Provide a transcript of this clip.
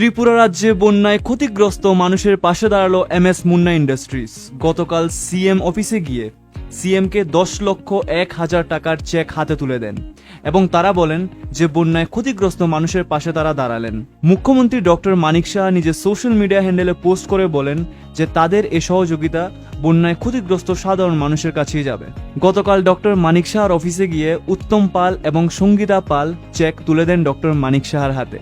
ত্রিপুরা রাজ্যে বন্যায় ক্ষতিগ্রস্ত মানুষের পাশে দাঁড়াল এম এস মুন্না ইন্ডাস্ট্রিজ। গতকাল সিএম অফিসে গিয়ে সিএমকে দশ লক্ষ এক হাজার টাকার চেক হাতে তুলে দেন এবং তারা বলেন যে বন্যায় ক্ষতিগ্রস্ত মানুষের পাশে তারা দাঁড়ালেন। মুখ্যমন্ত্রী ডক্টর মানিক শাহ নিজের সোশ্যাল মিডিয়া হ্যান্ডেলে পোস্ট করে বলেন যে তাদের এ সহযোগিতা বন্যায় ক্ষতিগ্রস্ত সাধারণ মানুষের কাছেই যাবে। গতকাল ডক্টর মানিক শাহর অফিসে গিয়ে উত্তম পাল এবং সঙ্গীতা পাল চেক তুলে দেন ডক্টর মানিক শাহার হাতে।